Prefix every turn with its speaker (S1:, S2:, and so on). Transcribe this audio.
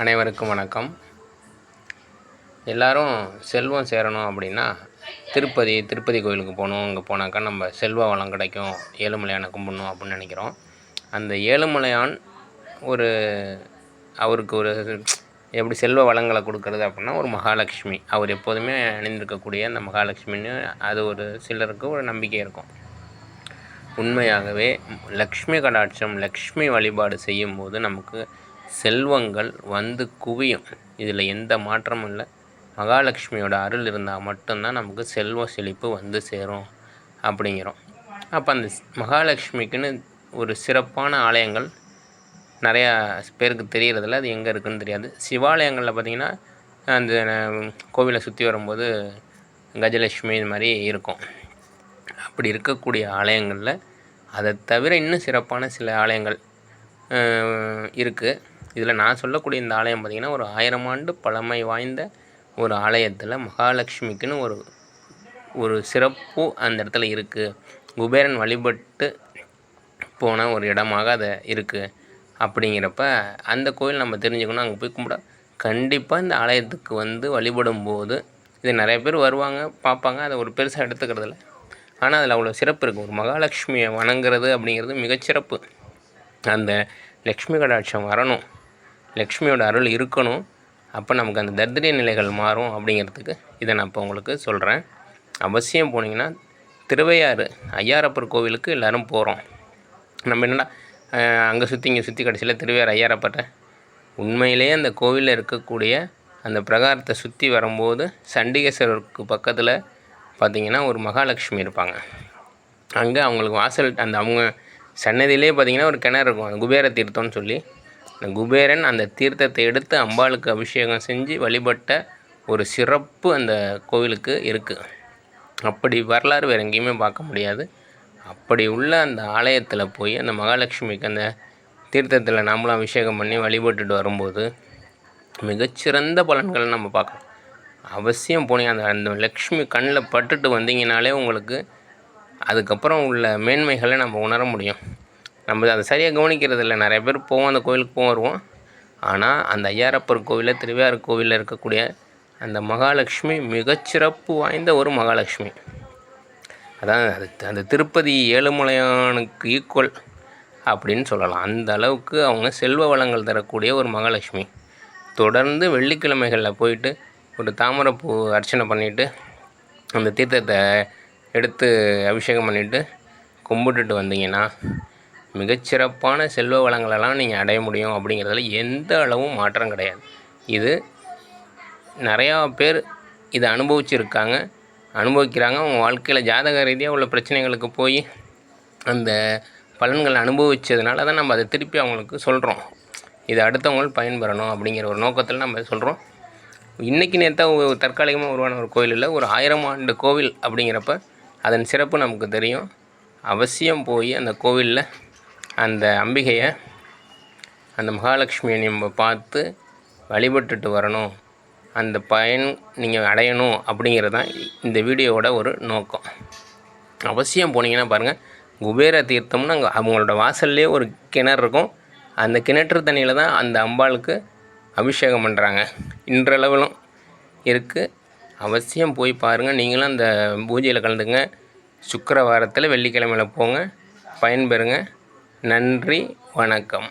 S1: அனைவருக்கும் வணக்கம். எல்லாரும் செல்வம் சேரணும் அப்படின்னா திருப்பதி திருப்பதி கோயிலுக்கு போகணும். அங்கே போனாக்கா நம்ம செல்வ வளம் கிடைக்கும். ஏழுமலையானை கும்பிட்ணும் அப்படின்னு நினைக்கிறோம். அந்த ஏழுமலையான் ஒரு அவருக்கு ஒரு எப்படி செல்வ வளங்களை கொடுக்கறது அப்படின்னா ஒரு மகாலட்சுமி. அவர் எப்போதுமே அணிந்திருக்கக்கூடிய அந்த மகாலட்சுமின்னு அது ஒரு சிலருக்கு ஒரு நம்பிக்கை இருக்கும். உண்மையாகவே லக்ஷ்மி கடாட்சம் லக்ஷ்மி வழிபாடு செய்யும்போது நமக்கு செல்வங்கள் வந்து குவியும். இதில் எந்த மாற்றமும் இல்லை. மகாலட்சுமியோட அருள் இருந்தால் மட்டும்தான் நமக்கு செல்வ செழிப்பு வந்து சேரும் அப்படிங்கிறோம். அப்போ அந்த மகாலட்சுமிக்குன்னு ஒரு சிறப்பான ஆலயங்கள் நிறையா பேருக்கு தெரியறதில்ல. அது எங்கே இருக்குதுன்னு தெரியாது. சிவாலயங்களில் பார்த்திங்கன்னா அந்த கோவிலை சுற்றி வரும்போது கஜலட்சுமி இது மாதிரி இருக்கும். அப்படி இருக்கக்கூடிய ஆலயங்களில் அதை தவிர இன்னும் சிறப்பான சில ஆலயங்கள் இருக்குது இதில் நான் சொல்லக்கூடிய இந்த ஆலயம் பார்த்திங்கன்னா ஒரு ஆயிரம் ஆண்டு பழமை வாய்ந்த ஒரு ஆலயத்தில் மகாலட்சுமிக்குன்னு ஒரு ஒரு சிறப்பு அந்த இடத்துல இருக்குது குபேரன் வழிபட்டு போன ஒரு இடமாக அது இருக்குது அப்படிங்கிறப்ப அந்த கோயில் நம்ம தெரிஞ்சுக்கணும். அங்கே போய் கும்பிட கண்டிப்பாக இந்த ஆலயத்துக்கு வந்து வழிபடும் போது இது நிறைய பேர் வருவாங்க பார்ப்பாங்க. அதை ஒரு பெருசாக எடுத்துக்கிறதில்ல. ஆனால் அதில் அவ்வளோ சிறப்பு இருக்குது ஒரு மகாலட்சுமியை வணங்குறது அப்படிங்கிறது மிகச்சிறப்பு. அந்த லக்ஷ்மி கடாட்சம் வரணும். லக்ஷ்மியோட அருள் இருக்கணும். அப்போ நமக்கு அந்த தரித்திரிய நிலைகள் மாறும் அப்படிங்கிறதுக்கு இதை நான் இப்போ உங்களுக்கு சொல்கிறேன் அவசியம் போனீங்கன்னா திருவையாறு ஐயாரப்பர் கோவிலுக்கு எல்லோரும் போகிறோம் நம்ம என்னடா அங்கே சுற்றி இங்கே சுற்றி கடைசியில் திருவையாறு ஐயாரப்பட்ட உண்மையிலேயே அந்த கோவிலில் இருக்கக்கூடிய அந்த பிரகாரத்தை சுற்றி வரும்போது சண்டிகேஸ்வரருக்கு பக்கத்தில் பார்த்தீங்கன்னா ஒரு மகாலட்சுமி இருப்பாங்க. அங்கே அவங்களுக்கு வாசல் அந்த அவங்க சன்னதியிலே பார்த்தீங்கன்னா ஒரு கிணறு இருக்கும். அந்த குபேர தீர்த்தம்னு சொல்லி அந்த குபேரன் அந்த தீர்த்தத்தை எடுத்து அம்பாளுக்கு அபிஷேகம் செஞ்சு வழிபட்ட ஒரு சிறப்பு அந்த கோவிலுக்கு இருக்குது அப்படி வரலாறு வேறு எங்கேயுமே பார்க்க முடியாது. அப்படி உள்ள அந்த ஆலயத்தில் போய் அந்த மகாலட்சுமிக்கு அந்த தீர்த்தத்தில் நாமளும் அபிஷேகம் பண்ணி வழிபட்டுட்டு வரும்போது மிகச்சிறந்த பலன்களை நம்ம பார்க்கலாம். அவசியம் போனீங்க அந்த அந்த லக்ஷ்மி கண்ணில் பட்டுட்டு வந்தீங்கனாலே உங்களுக்கு அதுக்கப்புறம் உள்ள மேன்மைகளை நம்ம உணர முடியும். நம்ம அதை சரியாக கவனிக்கிறது இல்லை நிறைய பேர் போவோம் அந்த கோயிலுக்கு போவோம் வருவோம். ஆனால் அந்த ஐயாரப்பர் கோவிலில் திருவையாறு கோவிலில் இருக்கக்கூடிய அந்த மகாலட்சுமி மிகச்சிறப்பு வாய்ந்த ஒரு மகாலட்சுமி. அதான் அது அந்த திருப்பதி ஏழுமலையானுக்கு ஈக்குவல் அப்படின்னு சொல்லலாம். அந்த அளவுக்கு அவங்க செல்வ வளங்கள் தரக்கூடிய ஒரு மகாலட்சுமி. தொடர்ந்து வெள்ளிக்கிழமைகளில் போயிட்டு ஒரு தாமரைப்பூ அர்ச்சனை பண்ணிவிட்டு அந்த தீர்த்தத்தை எடுத்து அபிஷேகம் பண்ணிவிட்டு கும்பிட்டுட்டு வந்தீங்கன்னா மிகச்சிறப்பான செல்வ வளங்களெல்லாம் நீங்கள் அடைய முடியும் அப்படிங்கிறதுல எந்த அளவும் மாற்றம் கிடையாது. இது நிறையா பேர் இதை அனுபவிச்சிருக்காங்க. அனுபவிக்கிறாங்க. அவங்க வாழ்க்கையில் ஜாதக ரீதியாக உள்ள பிரச்சனைகளுக்கு போய் அந்த பலன்களை அனுபவித்ததுனால தான் நம்ம அதை திருப்பி அவங்களுக்கு சொல்கிறோம் இது அடுத்தவங்களுக்கு பயன்பெறணும் அப்படிங்கிற ஒரு நோக்கத்தில் நம்ம சொல்கிறோம் இன்றைக்கி நேற்றா தற்காலிகமாக உருவான ஒரு கோயில் இல்லை ஒரு ஆயிரம் ஆண்டு கோவில் அப்படிங்கிறப்ப அதன் சிறப்பு நமக்கு தெரியும். அவசியம் போய் அந்த கோவிலில் அந்த அம்பிகையை அந்த மகாலட்சுமியை நம்ம பார்த்து வழிபட்டுட்டு வரணும். அந்த பயன் நீங்கள் அடையணும் அப்படிங்கிறது தான் இந்த வீடியோவோட ஒரு நோக்கம். அவசியம் போனீங்கன்னா பாருங்கள் குபேர தீர்த்தம்னு அங்கே அவங்களோட வாசல்லே ஒரு கிணறு இருக்கும். அந்த கிணற்று தண்ணியில் தான் அந்த அம்பாளுக்கு அபிஷேகம் பண்ணுறாங்க இன்றளவிலும் இருக்குது அவசியம் போய் பாருங்கள் நீங்களும் அந்த பூஜையில் கலந்துங்க சுக்கரவாரத்தில் வெள்ளிக்கிழமையில் போங்க பயன்பெறுங்க. நன்றி வணக்கம்.